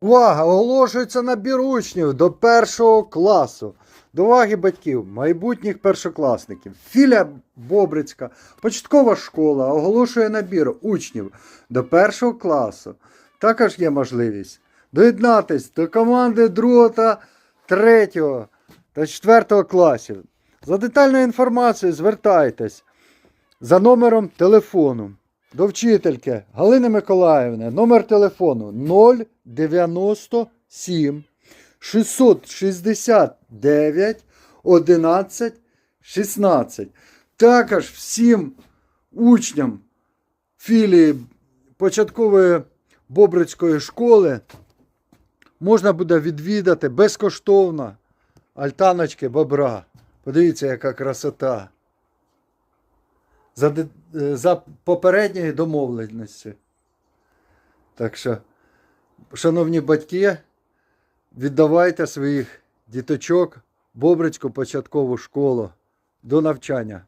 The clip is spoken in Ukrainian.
Увага! Оголошується набір учнів до першого класу. До уваги батьків, майбутніх першокласників. Філя Бобрицька, початкова школа оголошує набір учнів до першого класу. Також є можливість доєднатись до команди 2 та 3 та 4 класів. За детальною інформацією звертайтесь за номером телефону до вчительки Галини Миколаївни. Номер телефону 097 669 11 16. Також всім учням філії початкової Бобрицької школи можна буде відвідати безкоштовно альтаночки бобра. Подивіться, яка красота. За, е, за попередньої домовленості. Так що, шановні батьки, віддавайте своїх діточок Бобрицьку початкову школу до навчання.